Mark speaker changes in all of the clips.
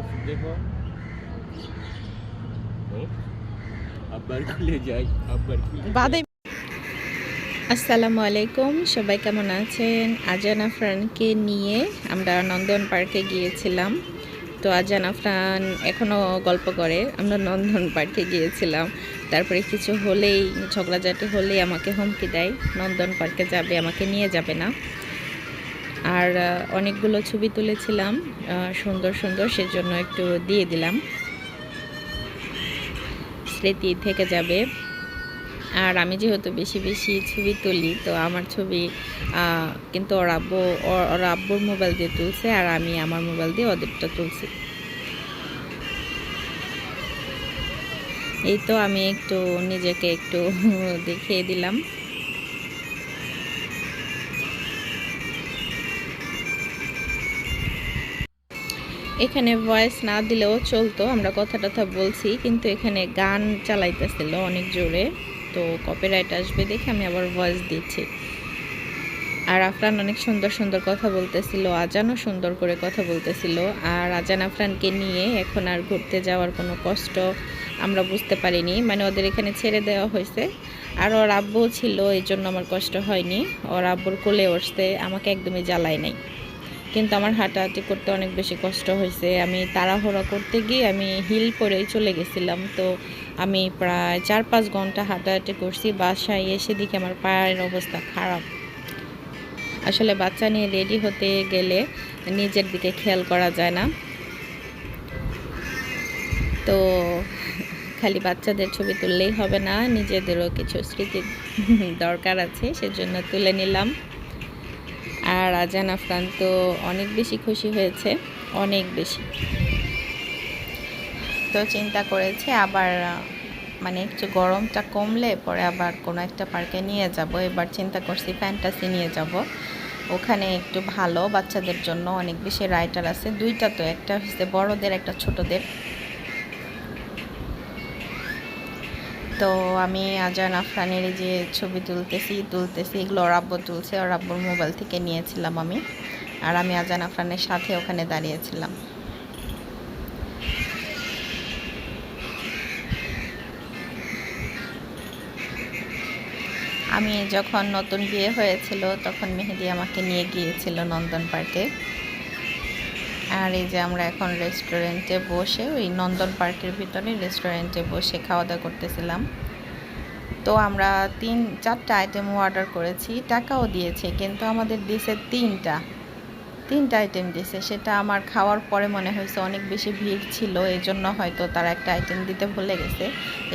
Speaker 1: করতেছি দেখো হুম? আব্বার খুলে যাই আব্বার খুলে
Speaker 2: বাদে। আসসালামু আলাইকুম সবাই কেমন আছেন? আজান আফরানকে নিয়ে আমরা নন্দন পার্কে গিয়েছিলাম। তো আজান আফরান এখনও গল্প করে আমরা নন্দন পার্কে গিয়েছিলাম। তারপরে কিছু হলেই ঝগড়াঝাটি হলেই আমাকে হুমকি দেয়। নন্দন পার্কে যাবে আমাকে নিয়ে যাবে না। আর অনেকগুলো ছবি তুলেছিলাম সুন্দর সুন্দর, সেজন্য একটু দিয়ে দিলাম। স্মৃতি থেকে যাবে। আর আমি যেহেতু বেশি বেশি ছবি তুলি, তো আমার ছবি কিন্তু ওর আব্বু, ওর আব্বুর মোবাইল দিয়ে তুলছে, আর আমি আমার মোবাইল দিয়ে ওদেরটা তুলছি। এই তো আমি একটু নিজেকে একটু দেখিয়ে দিলাম। এখানে ভয়েস না দিলেও চলতো, আমরা কথা টথা বলছি, কিন্তু এখানে গান চালাইতেছিল অনেক জোরে, তো কপিরাইট আসবে দেখে আমি আবার ভয়েস দিচ্ছি। আর আফরান অনেক সুন্দর সুন্দর কথা বলতেছিল, আজানও সুন্দর করে কথা বলতেছিল, আর আজান আফরানকে নিয়ে এখন আর ঘুরতে যাওয়ার কোনো কষ্ট আমরা বুঝতে পারিনি মানে ওদের এখানে ছেড়ে দেওয়া হয়েছে। আর ওর আব্বু ছিল, এই জন্য আমার কষ্ট হয়নি, ওর আব্বুর কোলে উঠতে আমাকে একদমই জ্বালায় নাই। কিন্তু আমার হাঁটাহাঁটি করতে অনেক বেশি কষ্ট হয়েছে। আমি তাড়াহুড়া করতে গিয়ে আমি হিল পরেই চলে গেছিলাম। তো আমি প্রায় চার পাঁচ ঘণ্টা হাঁটাহাঁটি করছি। বাসায় এসে দিকে আমার পায়ের অবস্থা খারাপ। আসলে বাচ্চা নিয়ে রেডি হতে গেলে নিজের দিকে খেয়াল করা যায় না। তো খালি বাচ্চাদের ছবি তুললেই হবে না, নিজেদেরও কিছু স্মৃতির দরকার আছে, সেজন্য তুলে নিলাম। আর আজান আফরান তো অনেক বেশি খুশি হয়েছে, অনেক বেশি। তো চিন্তা করেছে আবার মানে একটু গরমটা কমলে পরে আবার কোনো একটা পার্কে নিয়ে যাব। এবার চিন্তা করছি ফ্যান্টাসি নিয়ে যাব। ওখানে একটু ভালো, বাচ্চাদের জন্য অনেক বেশি রাইটার আছে। দুইটা তো, একটা হচ্ছে বড়দের, একটা ছোটদের। তো আমি আজান আফরানের যে ছবি তুলতেছি তুলতেছি, এগুলো ওর তুলছে, ওর আব্বুর মোবাইল থেকে নিয়েছিলাম আমি। আর আমি আজান আফরানের সাথে ওখানে দাঁড়িয়েছিলাম। আমি যখন নতুন বিয়ে হয়েছিল, তখন মেহেদি আমাকে নিয়ে গিয়েছিল নন্দন পার্কে। আর এই যে আমরা এখন রেস্টুরেন্টে বসে, ওই নন্দন পার্কের ভিতরে রেস্টুরেন্টে বসে খাওয়া দাওয়া করতেছিলাম। তো আমরা তিন, চারটা আইটেম অর্ডার করেছি, টাকাও দিয়েছে, কিন্তু আমাদের দিয়েছে তিনটা। তিনটা আইটেম দিয়েছে সেটা আমার খাওয়ার পরে মনে হয়েছে অনেক বেশি ভিড় ছিল এই জন্য হয়তো তারা একটা আইটেম দিতে ভুলে গেছে।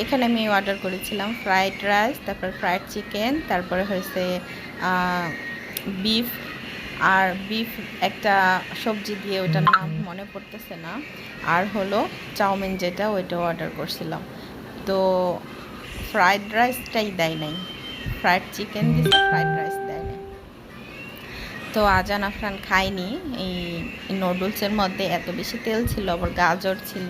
Speaker 2: এখানে আমি অর্ডার করেছিলাম ফ্রাইড রাইস তারপর ফ্রাইড চিকেন তারপরে হয়েছে বিফ আর বিফ একটা সবজি দিয়ে ওটার নাম মনে পড়তেছে না। আর হলো চাউমিন যেটা, ওইটাও অর্ডার করছিলাম। তো ফ্রাইড রাইসটাই দেয় নাই। ফ্রাইড চিকেন দিছে ফ্রাইড রাইস দেয় নাই। তো আজান আফরান খাইনি এই নুডলসের মধ্যে এত বেশি তেল ছিল, আবার গাজর ছিল,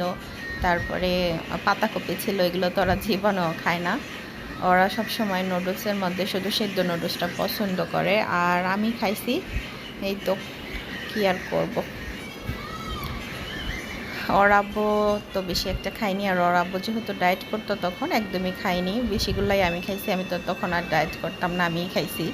Speaker 2: তারপরে পাতাকপি ছিল, এগুলো তো ওরা জীবনেও খায় না। ওরা সব সময় নুডলসের মধ্যে শুধু সেদ্ধ নুডলসটা পছন্দ করে। আর আমি খাইছি এই তো, কি আর করব? ওর আব্বু তো বেশি একটা খাইনি আর ওর আব্বু যেহেতু ডায়েট করতো তখন একদমই খাইনি বেশিগুলাই আমি খাইছি, আমি তো তখন আর ডায়েট করতাম না, আমিই খাইছি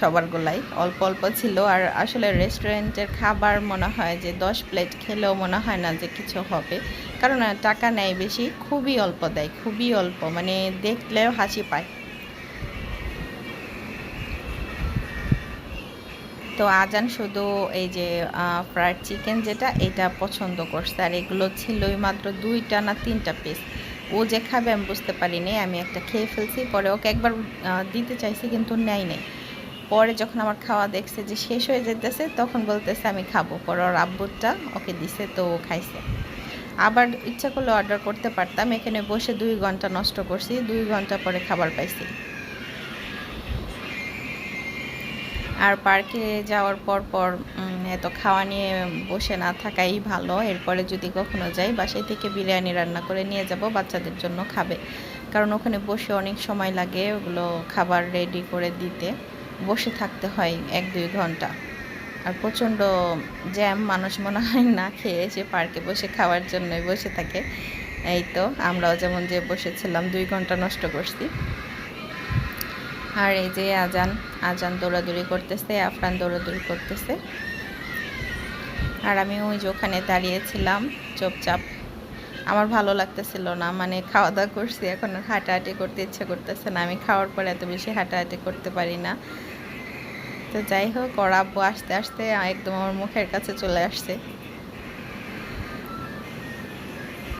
Speaker 2: সবারগুলাই। অল্প অল্প ছিল, আর আসলে রেস্টুরেন্টের খাবার মনে হয় যে দশ প্লেট খেলেও মনে হয় না যে কিছু হবে। কারণ টাকা নেয় বেশি, খুবই অল্প দেয়, খুবই অল্প মানে দেখলেও হাসি পায়। তো আজান শুধু এই যে ফ্রাইড চিকেন যেটা, এটা পছন্দ করছে। আর এগুলো ছিলই মাত্র দুইটা না তিনটা পিস ও যে খাবে আমি বুঝতে পারিনি, আমি একটা খেয়ে ফেলছি, পরে ওকে একবার দিতে চাইছি কিন্তু নেয় নেই। পরে যখন আমার খাওয়া দেখছে যে শেষ হয়ে যেতেছে, তখন বলতেছে আমি খাব। পরে ওর আব্বুরটা ওকে দিছে, তো ও খাইছে। আবার ইচ্ছা করলে অর্ডার করতে পারতাম, এখানে বসে দুই ঘণ্টা নষ্ট করছি, দুই ঘণ্টা পরে খাবার পাইছি। আর পার্কে যাওয়ার পর পর এত খাওয়া নিয়ে বসে না থাকাই ভালো। এরপরে যদি কখনো যাই, বাসায় থেকে বিরিয়ানি রান্না করে নিয়ে যাব, বাচ্চাদের জন্য খাবে। কারণ ওখানে বসে অনেক সময় লাগে ওগুলো খাবার রেডি করে দিতে। বসে থাকতে হয় এক দুই ঘণ্টা। আর প্রচণ্ড জ্যাম, মানুষ মনে হয় না খেয়ে এসে পার্কে বসে খাওয়ার জন্যই বসে থাকে। এই তো, আমরাও যেমন যে বসেছিলাম, দুই ঘণ্টা নষ্ট করছি। আর এই যে আজান আজান দৌড়াদৌড়ি করতেছে, আফরান দৌড়াদৌড়ি করতেছে। আর আমি ওই যে ওখানে দাঁড়িয়েছিলাম, চুপচাপ। আমার ভালো লাগতেছিল না মানে খাওয়া দাওয়া করছি, এখন হাঁটাহাঁটি করতে ইচ্ছে করতেছে না। আমি খাওয়ার পরে এত বেশি হাঁটাহাঁটি করতে পারি না। তো যাই হোক, ওর আব্বু আসতে আসতে একদম আমার মুখের কাছে চলে আসছে।